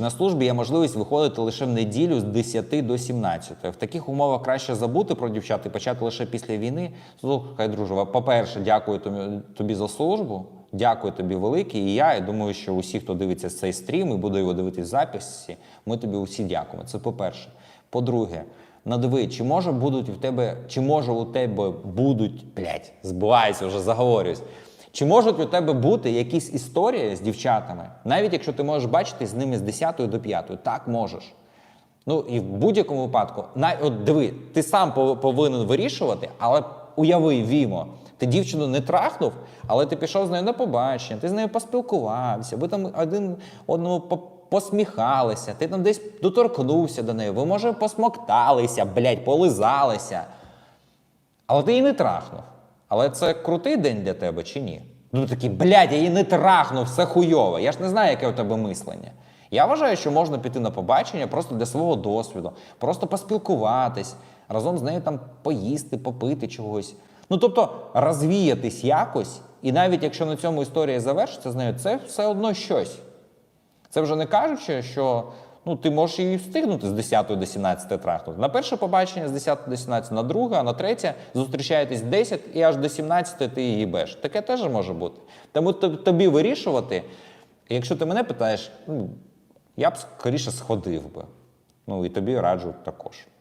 На службі є можливість виходити лише в неділю з 10 до 17. В таких умовах краще забути про дівчат і почати лише після війни. Слухай, друже, по-перше, дякую тобі, за службу. Дякую тобі велике. І я, я думаю, що усі, хто дивиться цей стрім і буде його дивитись в записі, ми тобі усі дякуємо. Це по-перше. По-друге, надиви, чи може будуть в тебе, чи може у тебе будуть, блядь, збиваюся, вже заговорююсь. Чи можуть у тебе бути якісь історії з дівчатами, навіть якщо ти можеш бачити з ними з 10 до 5? Так можеш. Ну і в будь-якому випадку, най, от диви, ти сам повинен вирішувати, але уяви, Вімо, ти дівчину не трахнув, але ти пішов з нею на побачення, ти з нею поспілкувався, ви там один одному посміхалися, ти там десь доторкнувся до неї, ви, може, посмокталися, блядь, полизалися. Але ти її не трахнув. Але це крутий день для тебе чи ні? Ну такий, блядь, я її не трахнув, все хуйово. Я ж не знаю, яке у тебе мислення. Я вважаю, що можна піти на побачення просто для свого досвіду, просто поспілкуватись, разом з нею там поїсти, попити чогось. Ну тобто розвіятись якось, і навіть якщо на цьому історія завершиться з нею, це все одно щось. Це вже не кажучи, що ну, ти можеш її встигнути з 10 до 17 трахнути. На перше побачення з 10 до 17, на друге, а на третє зустрічаєтесь 10 і аж до 17 ти її беш. Таке теж може бути. Тому тобі вирішувати. Якщо ти мене питаєш, ну, я б скоріше сходив би. Ну і тобі раджу також.